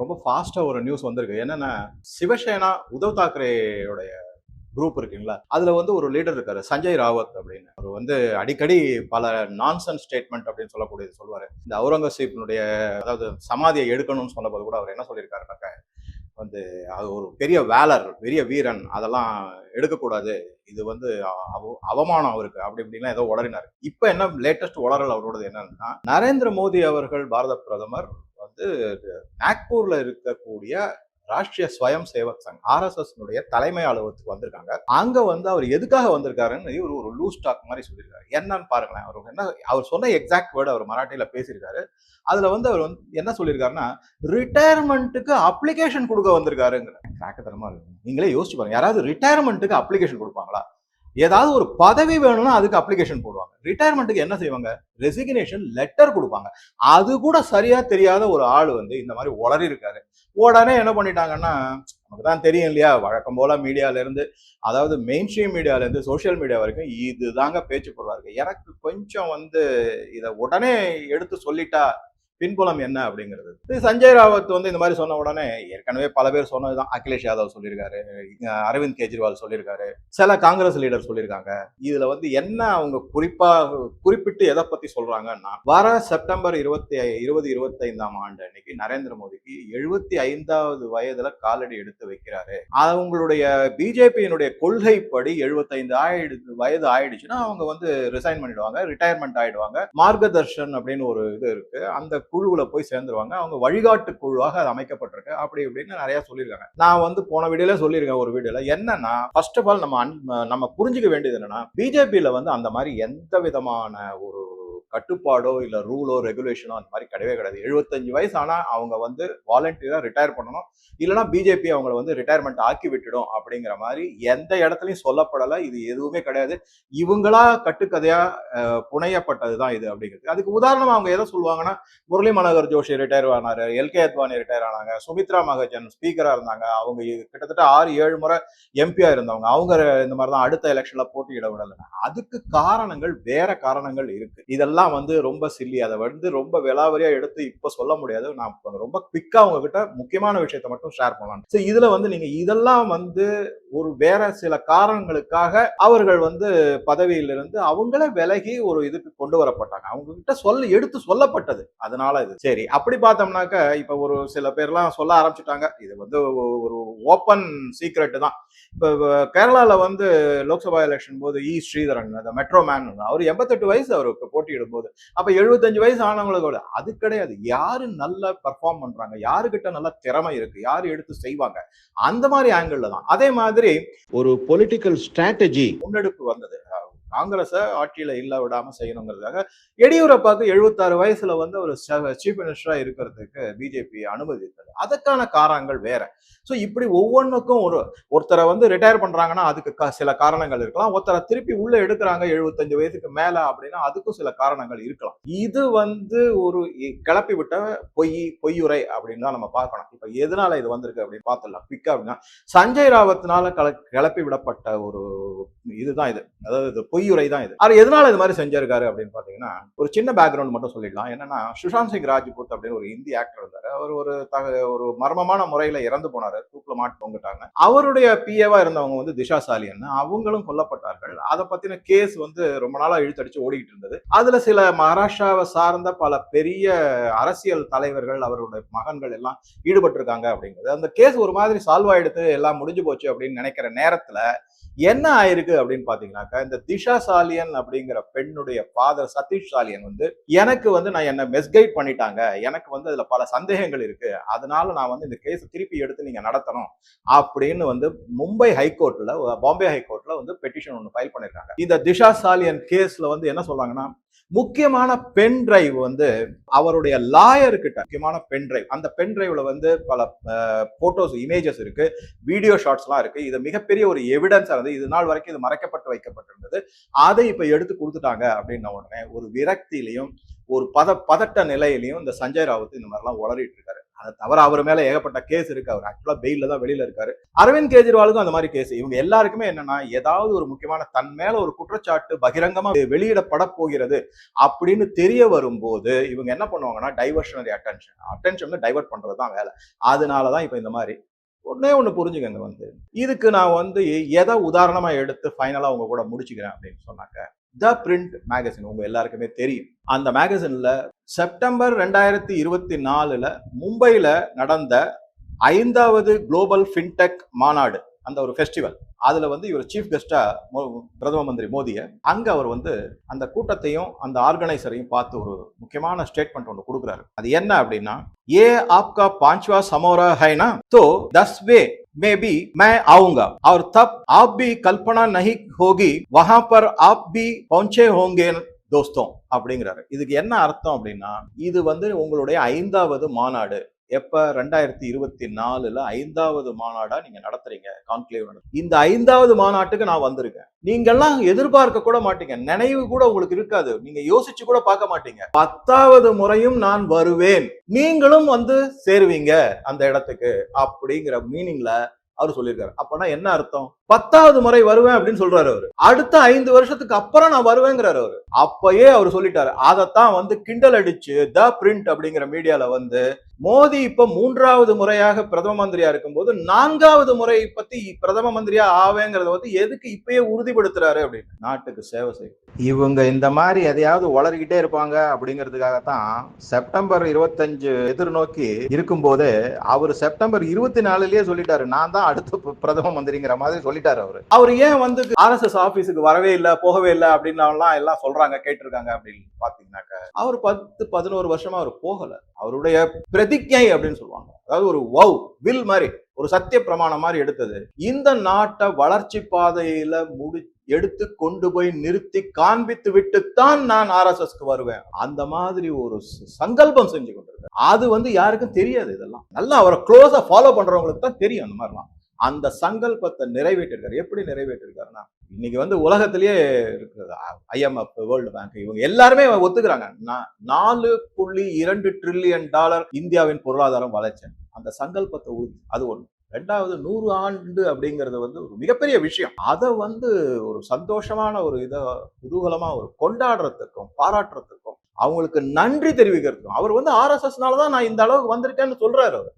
ரொம்ப ஃபாஸ்டா ஒரு நியூஸ் வந்திருக்கு. என்னன்னா சிவசேனா உத்தவ் தாக்கரேயோடைய குரூப் இருக்குங்களா? அதுல வந்து ஒரு லீடர் இருக்காரு சஞ்சய் ராவத் அப்படின்னு. அவர் வந்து அடிக்கடி பல நான்சன் ஸ்டேட்மெண்ட் அப்படின்னு சொல்லக்கூடியது சொல்லுவாரு இந்த அவுரங்கசீப்பினுடைய அதாவது சமாதியை எடுக்கணும்னு சொன்னபோது கூட அவர் என்ன சொல்லியிருக்காருனாக்க வந்து அது ஒரு பெரிய வேலர் பெரிய வீரன் அதெல்லாம் எடுக்கக்கூடாது. இது வந்து அவ- அவமானம் அவருக்கு அப்படி இப்படிலாம் ஏதோ உளறினார். இப்போ என்ன லேட்டஸ்ட் உளறல் அவரோடது என்னன்னா நரேந்திர மோடி அவர்கள் பாரத பிரதமர் வந்து நாக்பூர்ல இருக்கக்கூடிய ராஷ்டிரிய ஸ்வயம் சேவக் சங் ஆர்எஸ்எஸ்னுடைய தலைமை அலுவலகத்துக்கு வந்திருக்காங்க. அங்க வந்து அவர் எதுக்காக வந்திருக்காருன்னு இவர் ஒரு லூஸ் டாக் மாதிரி சொல்லியிருக்காரு. என்னன்னு பாருங்களேன் அவர் என்ன அவர் சொன்ன எக்ஸாக்ட் வேர்டு அவர் மராட்டியில பேசியிருக்காரு. அதுல வந்து அவர் வந்து என்ன சொல்லியிருக்காருன்னா ரிட்டையர்மெண்ட்டுக்கு அப்ளிகேஷன் கொடுக்க வந்திருக்காருங்கிற. கிராக்கத்தனமா இருக்கு. நீங்களே யோசிச்சு பாருங்க யாராவது ரிட்டையர்மெண்ட்டுக்கு அப்ளிகேஷன் கொடுப்பாங்களா? ஏதாவது ஒரு பதவி வேணும்னா அதுக்கு அப்ளிகேஷன் போடுவாங்க. ரிட்டையர்மெண்ட்டுக்கு என்ன செய்வாங்க? ரெசிக்னேஷன் லெட்டர் கொடுப்பாங்க. அது கூட சரியா தெரியாத ஒரு ஆள் வந்து இந்த மாதிரி உளறி இருக்காரு. உடனே என்ன பண்ணிட்டாங்கன்னா நமக்கு தான் தெரியும் இல்லையா? வழக்கம் போல மீடியால இருந்து அதாவது மெயின் ஸ்ட்ரீம் மீடியால இருந்து சோஷியல் மீடியா வரைக்கும் இதுதாங்க பேச்சு போடுறாரு எனக்கு கொஞ்சம் வந்து இதை உடனே எடுத்து சொல்லிட்டா பின்புலம் என்ன அப்படிங்கிறது. இது சஞ்சய் ராவத் வந்து இந்த மாதிரி சொன்ன உடனே ஏற்கனவே பல பேர் சொன்னதுதான். அகிலேஷ் யாதவ் சொல்லியிருக்காரு அரவிந்த் கெஜ்ரிவால் சொல்லியிருக்காரு சில காங்கிரஸ் லீடர் சொல்லியிருக்காங்க. இதுல வந்து என்ன அவங்க குறிப்பா குறிப்பிட்டு எதை பத்தி சொல்றாங்கன்னா வர செப்டம்பர் இருபத்தி இருபது இருபத்தைந்தாம் ஆண்டு அன்னைக்கு நரேந்திர மோடிக்கு எழுபத்தி ஐந்தாவது வயதுல காலடி எடுத்து வைக்கிறாரு. அவங்களுடைய பிஜேபியினுடைய கொள்கைப்படி எழுபத்தைந்து ஆயிடு வயது ஆயிடுச்சுன்னா அவங்க வந்து ரிசைன் பண்ணிடுவாங்க ரிட்டையர்மெண்ட் ஆயிடுவாங்க. மார்கதர்ஷன் அப்படின்னு ஒரு இது இருக்கு. அந்த குழுவில் போய் சேர்ந்துருவாங்க. அவங்க வழிகாட்டு குழுவாக அது அமைக்கப்பட்டிருக்கு. அப்படி இப்படின்னு நிறைய சொல்லியிருக்காங்க. நான் வந்து போன வீடியோல சொல்லியிருக்கேன் ஒரு வீடியோல. என்னன்னா ஃபர்ஸ்ட் ஆஃப் ஆல் நம்ம அன்- நம்ம புரிஞ்சுக்க வேண்டியது என்னன்னா பிஜேபியில வந்து அந்த மாதிரி எந்த விதமான ஒரு கட்டுப்பாடோ இல்லை ரூலோ ரெகுலேஷனோ அந்த மாதிரி கிடையவே கிடையாது. எழுபத்தஞ்சு வயசு ஆனால் அவங்க வந்து வாலண்டியராக ரிட்டையர் பண்ணணும். இல்லைன்னா பிஜேபி அவங்கள வந்து ரிட்டையர்மெண்ட் ஆக்கி விட்டுடும் அப்படிங்கிற மாதிரி எந்த இடத்துலையும் சொல்லப்படலை. இது எதுவுமே கிடையாது. இவங்களா கட்டுக்கதையா புனையப்பட்டது தான் இது அப்படிங்கிறது. அதுக்கு உதாரணமாக அவங்க எதை சொல்லுவாங்கன்னா முரளி மனோகர் ஜோஷி ரிட்டையர் ஆனாரு எல்கே அத்வானி ரிட்டையர் ஆனாங்க சுமித்ரா மகாஜன் ஸ்பீக்கராக இருந்தாங்க. அவங்க கிட்டத்தட்ட ஆறு ஏழு முறை எம்பியா இருந்தவங்க. அவங்க இந்த மாதிரி தான் அடுத்த எலெக்ஷன்ல போட்டியிட விடலை. அதுக்கு காரணங்கள் வேற காரணங்கள் இருக்கு. இதெல்லாம் வந்து ரொம்ப சில்லி அதை வந்து ரொம்ப விலாவரியா எடுத்து இப்ப சொல்ல முடியாது. நான் ரொம்ப குவிக்கா உங்ககிட்ட முக்கியமான விஷயத்த மட்டும் ஷேர் பண்ணலாம் ஸோ இதுல வந்து நீங்க இதெல்லாம் வந்து ஒரு வேற சில காரணங்களுக்காக அவர்கள் வந்து பதவியிலிருந்து அவங்கள விலகி ஒரு இதுக்கு கொண்டு வரப்பட்டாங்க. அவங்க கிட்ட சொல்ல எடுத்து சொல்லப்பட்டது. அதனால இது. சரி அப்படி பார்த்தோம்னாக்க இப்ப ஒரு சில பேர்லாம் சொல்ல ஆரம்பிச்சுட்டாங்க. இது வந்து ஒரு ஓப்பன் சீக்ரெட் தான். இப்போ கேரளாவில் வந்து லோக்சபா எலெக்ஷன் போது இ ஸ்ரீதரன் அந்த மெட்ரோ மேன் அவர் எண்பத்தெட்டு வயசு அவருக்கு போட்டியிடும். போது அப்ப எழுபத்தஞ்சு வயசு ஆனவங்களுக்கு கூட அது கிடையாது. யாரு நல்லா பெர்ஃபார்ம் பண்றாங்க? யாருக்கிட்ட நல்ல திறமை இருக்கு? யாரு எடுத்து செய்வாங்க? அந்த மாதிரி ஆங்கிள் தான். அதே மாதிரி ஒரு பொலிட்டிக்கல் ஸ்ட்ராட்டஜி முன்னெடுப்பு வந்தது. காங்கிரஸ ஆட்சியில இல்ல விடாம செய்யணுங்கிறதுக்காக எடியூரப்பாக்கு எழுபத்தாறு வயசுல வந்து ஒரு சீஃப் மினிஸ்டரா இருக்கிறதுக்கு பிஜேபி அனுமதித்தது. அதற்கான காரணங்கள் வேற. ஸோ இப்படி ஒவ்வொன்றுக்கும் ஒரு ஒருத்தரை வந்து ரிட்டையர் பண்றாங்கன்னா அதுக்கு சில காரணங்கள் இருக்கலாம். ஒருத்தரை திருப்பி உள்ள எடுக்கிறாங்க எழுபத்தஞ்சு வயசுக்கு மேல அப்படின்னா அதுக்கும் சில காரணங்கள் இருக்கலாம். இது வந்து ஒரு கிளப்பி விட்ட பொய் பொய்யுரை அப்படின்னு தான் நம்ம பார்க்கணும். இப்ப எதனால இது வந்திருக்கு அப்படின்னு பார்த்துடலாம். பிக்கா அப்படின்னா சஞ்சய் ராவத்னால கிளப்பி விடப்பட்ட ஒரு இதுதான் இது. அதாவது இது பொய்யுரை தான் இது. அவர் எதனால இது மாதிரி செஞ்சிருக்காரு அப்படின்னு பாத்தீங்கன்னா ஒரு சின்ன பேக்ரவுண்ட் மட்டும் சொல்லிடலாம். என்னன்னா சுஷாந்த் சிங் ராஜ்புத் அப்படின்னு ஒரு இந்தி ஆக்டர் இருந்தார். அவர் ஒரு தக- ஒரு மர்மமான முறையில இறந்து போனாரு. தூக்கில மாட்டு தொங்கிட்டாங்க. அவருடைய பிஏவா இருந்தவங்க வந்து திஷா சாலியன் அவங்களும் கொல்லப்பட்டார்கள். அதை பத்தின கேஸ் வந்து ரொம்ப நாளா இழுத்தடிச்சு ஓடிக்கிட்டு இருந்தது. அதுல சில மகாராஷ்டிராவை சார்ந்த பல பெரிய அரசியல் தலைவர்கள் அவருடைய மகன்கள் எல்லாம் ஈடுபட்டிருக்காங்க அப்படிங்கிறது. அந்த கேஸ் ஒரு மாதிரி சால்வ் ஆயிடுத்து எல்லாம் முடிஞ்சு போச்சு அப்படின்னு நினைக்கிற நேரத்துல என்ன ஆயிருக்கு அப்படின்னு பாத்தீங்கன்னாக்கா இந்த திஷா சாலியன் அப்படிங்கிற பெண்ணுடைய ஃபாதர் சதீஷ் சாலியன் வந்து எனக்கு வந்து நான் என்ன மிஸ்கைட் பண்ணிட்டாங்க. எனக்கு வந்து அதுல பல சந்தேகங்கள் இருக்கு. அதனால நான் வந்து இந்த கேஸ் திருப்பி எடுத்து நீங்க நடத்தணும் அப்படின்னு வந்து மும்பை ஹைகோர்ட்ல பாம்பே ஹைகோர்ட்ல வந்து பெட்டிஷன் ஒன்று ஃபைல் பண்ணிருக்காங்க. இந்த திஷா சாலியன் கேஸ்ல வந்து என்ன சொல்றாங்கன்னா முக்கியமான பென் டிரைவ் வந்து அவருடைய லாயர் கிட்ட முக்கியமான பென் டிரைவ் அந்த பென் டிரைவ்ல வந்து பல போட்டோஸ் இமேஜஸ் இருக்கு வீடியோ ஷாட்ஸ்லாம் இருக்கு. இது மிகப்பெரிய ஒரு எவிடன்ஸ் இருந்து இது நாள் வரைக்கும் இது மறைக்கப்பட்டு வைக்கப்பட்டிருந்தது. அதை இப்ப எடுத்து கொடுத்துட்டாங்க அப்படின்ன உடனே ஒரு விரக்தியிலையும் ஒரு பத பதட்ட நிலையிலையும் இந்த சஞ்சய் ராவத் இந்த மாதிரிலாம் உளறிட்டு இருக்காரு. அதை தவிர அவர் மேல ஏகப்பட்ட கேஸ் இருக்கு. அவர் ஆக்சுவலா பெயில தான் வெளியில இருக்காரு. அரவிந்த் கெஜ்ரிவாலுக்கும் அந்த மாதிரி கேஸ் இவங்க எல்லாருக்குமே என்னன்னா ஏதாவது ஒரு முக்கியமான தன் மேல ஒரு குற்றச்சாட்டு பகிரங்கமா வெளியிடப்பட போகிறது அப்படின்னு தெரிய வரும்போது இவங்க என்ன பண்ணுவாங்கன்னா டைவர்ஷனரி அட்டென்ஷன் அட்டென்ஷன் டைவர்ட் பண்றதுதான் வேலை. அதனாலதான் இப்ப இந்த மாதிரி ஒன்னே ஒண்ணு புரிஞ்சுக்கங்க வந்து. இதுக்கு நான் வந்து எதை உதாரணமா எடுத்து ஃபைனலா உங்க கூட முடிச்சுக்கிறேன் அப்படின்னு சொன்னாக்க த பிரிண்ட் மேகசின் உங்க எல்லாருக்குமே தெரியும். அந்த மேகசின்ல செப்டம்பர் ரெண்டாயிரத்தி இருபத்தி நாலுல மும்பையில நடந்த ஐந்தாவது குளோபல் ஃபின்டெக் மாநாடு அந்த ஒரு ஃபெஸ்டிவல் அதுல வந்து இவர் சீஃப் கெஸ்டா பிரதம மந்திரி மோடியை அங்க அவர் வந்து அந்த கூட்டத்தையும் அந்த ஆர்கனைசரையும் பார்த்து ஒரு முக்கியமான ஸ்டேட்மெண்ட் ஒன்று கொடுக்குறாரு. அது என்ன அப்படின்னா ஏ ஆப்கா பாஞ்ச்வா சமோரா ஹைனா? தோ தஸ் வே में भी मैं आऊंगा और तब आप भी कल्पना नहीं होगी वहां पर आप भी पहुंचे होंगे தோஸ்தம் அப்படிங்கிறாரு இதுக்கு என்ன அர்த்தம் அப்படின்னா இது வந்து உங்களுடைய ஐந்தாவது மாநாடு எப்போ? ரெண்டாயிரத்தி இருபத்தி நாலுல ஐந்தாவது மாநாடா நீங்க நடத்துறீங்க கான்க்ளேவ் இந்த ஐந்தாவது மாநாட்டுக்கு நான் வந்திருக்கேன். நீங்கெல்லாம் எதிர்பார்க்க கூட மாட்டீங்க. நினைவு கூட உங்களுக்கு இருக்காது. நீங்க யோசிச்சு கூட பார்க்க மாட்டீங்க. பத்தாவது முறையும் நான் வருவேன். நீங்களும் வந்து சேருவீங்க அந்த இடத்துக்கு அப்படிங்கிற மீனிங்ல அவர் சொல்லியிருக்காரு. அப்பனா என்ன அர்த்தம்? பத்தாவது முறை வருவேன் அப்படின்னு சொல்றாரு அவரு. அடுத்த ஐந்து வருஷத்துக்கு அப்புறம் நான் வருவேங்கிறாரு அவரு. அப்பயே அவர் சொல்லிட்டாரு. அதைத்தான் வந்து கிண்டல் அடிச்சு த பிரிண்ட் அப்படிங்கிற மீடியால வந்து மோடி இப்ப மூன்றாவது முறையாக பிரதம மந்திரியா இருக்கும்போது நான்காவது முறை பத்தி பிரதம மந்திரியா ஆவேங்கிறத வந்து எதுக்கு இப்பயே உறுதிப்படுத்துறாரு அப்படின்னு. நாட்டுக்கு சேவை செய்யும். இவங்க இந்த மாதிரி எதையாவது வளர்கிட்டே இருப்பாங்க அப்படிங்கிறதுக்காகத்தான் செப்டம்பர் இருபத்தஞ்சு எதிர்நோக்கி இருக்கும்போது அவர் செப்டம்பர் இருபத்தி நாலுலயே சொல்லிட்டாரு. நான் தான் அடுத்த பிரதம மந்திரிங்கிற மாதிரி சொல்லி சொல்லிட்டாரு அவரு. அவர் ஏன் வந்து ஆர்எஸ்எஸ் ஆபீஸுக்கு வரவே இல்லை போகவே இல்லை அப்படின்னு எல்லாம் சொல்றாங்க கேட்டிருக்காங்க அப்படின்னு பாத்தீங்கன்னாக்க அவர் பத்து பதினோரு வருஷமா அவர் போகல. அவருடைய பிரதிஜை அப்படின்னு சொல்லுவாங்க. அதாவது ஒரு வவ் வில் மாதிரி ஒரு சத்திய பிரமாணம் மாதிரி எடுத்தது. இந்த நாட்டை வளர்ச்சி பாதையில முடி எடுத்து கொண்டு போய் நிறுத்தி காண்பித்து விட்டுத்தான் நான் ஆர்எஸ்எஸ்க்கு வருவேன். அந்த மாதிரி ஒரு சங்கல்பம் செஞ்சு கொண்டிருக்கேன் அது வந்து யாருக்கும் தெரியாது இதெல்லாம். நல்லா அவரை க்ளோஸா ஃபாலோ பண்றவங்களுக்கு தான் தெரியும் அந்த மாதிரிலாம். அந்த சங்கல்பத்தை நிறைவேற்றிருக்காரு. எப்படி நிறைவேற்றிருக்காருன்னா இன்னைக்கு வந்து உலகத்திலேயே இருக்கிறது. ஐஎம்எஃப் வேர்ல்டு பேங்க் இவங்க எல்லாருமே ஒத்துக்கிறாங்க. நாலு புள்ளி இரண்டு ட்ரில்லியன் டாலர் இந்தியாவின் பொருளாதாரம் வளர்ச்சி. அந்த சங்கல்பத்தை அது ஒன்று ரெண்டாவது நூறு ஆண்டு அப்படிங்கிறது வந்து ஒரு மிகப்பெரிய விஷயம். அதை வந்து ஒரு சந்தோஷமான ஒரு இதை குதூகலமாக ஒரு கொண்டாடுறதுக்கும் பாராட்டுறதுக்கும் அவங்களுக்கு நன்றி தெரிவிக்கிறதுக்கும். அவர் வந்து ஆர்எஸ்எஸ்னால தான் நான் இந்த அளவுக்கு வந்திருக்கேன்னு சொல்றாரு அவர்.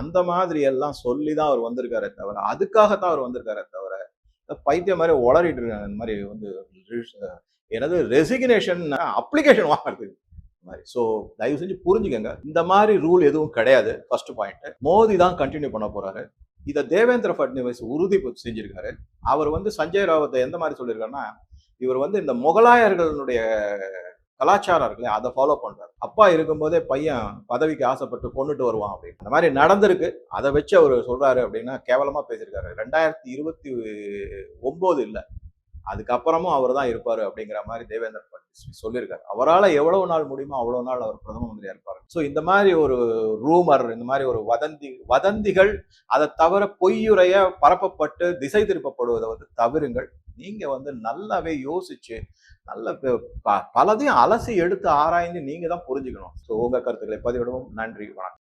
அந்த மாதிரி எல்லாம் சொல்லி தான் அவர் வந்திருக்காரே தவிர அதுக்காகத்தான் அவர் வந்திருக்காரே தவிர பைத்தியம் மாதிரி உளறிட்டு இருக்காங்க. இந்த மாதிரி வந்து எனது ரெசிக்னேஷன் அப்ளிகேஷன் வாங்குறதுக்கு மாதிரி. ஸோ தயவு செஞ்சு புரிஞ்சுக்கங்க. இந்த மாதிரி ரூல் எதுவும் கிடையாது. ஃபர்ஸ்ட் பாயிண்ட் மோடி தான் கண்டினியூ பண்ண போறாரு. இதை தேவேந்திர ஃபட்னவிஸ் உறுதி செஞ்சிருக்காரு. அவர் வந்து சஞ்சய் ராவத்தை எந்த மாதிரி சொல்லியிருக்காருன்னா இவர் வந்து இந்த முகலாயர்களுடைய கலாச்சாரம் இருக்குல்ல அதை ஃபாலோ பண்றாரு. அப்பா இருக்கும்போதே பையன் பதவிக்கு ஆசைப்பட்டு கொண்டுட்டு வருவான் அப்படின்னு. அந்த மாதிரி நடந்திருக்கு. அதை வச்சு அவர் சொல்றாரு அப்படின்னா கேவலமா பேசியிருக்காரு. ரெண்டாயிரத்தி இருபத்தி ஒன்பது இல்லை. அதுக்கப்புறமும் அவர் தான் இருப்பார் அப்படிங்கிற மாதிரி தேவேந்திர பட்னவிஸ் சொல்லியிருக்காரு. அவரால் எவ்வளவு நாள் முடியுமோ அவ்வளோ நாள் அவர் பிரதம மந்திரியாக இருப்பார். ஸோ இந்த மாதிரி ஒரு ரூமர் இந்த மாதிரி ஒரு வதந்தி வதந்திகள் அதை தவிர பொய்யுரைய பரப்பப்பட்டு திசை திருப்பப்படுவதை வந்து தவிருங்கள். நீங்கள் வந்து நல்லாவே யோசிச்சு நல்ல பலதையும் அலசி எடுத்து ஆராய்ந்து நீங்கள் தான் புரிஞ்சுக்கணும். ஸோ உங்கள் கருத்துக்களை பதிவிடவும். நன்றி வணக்கம்.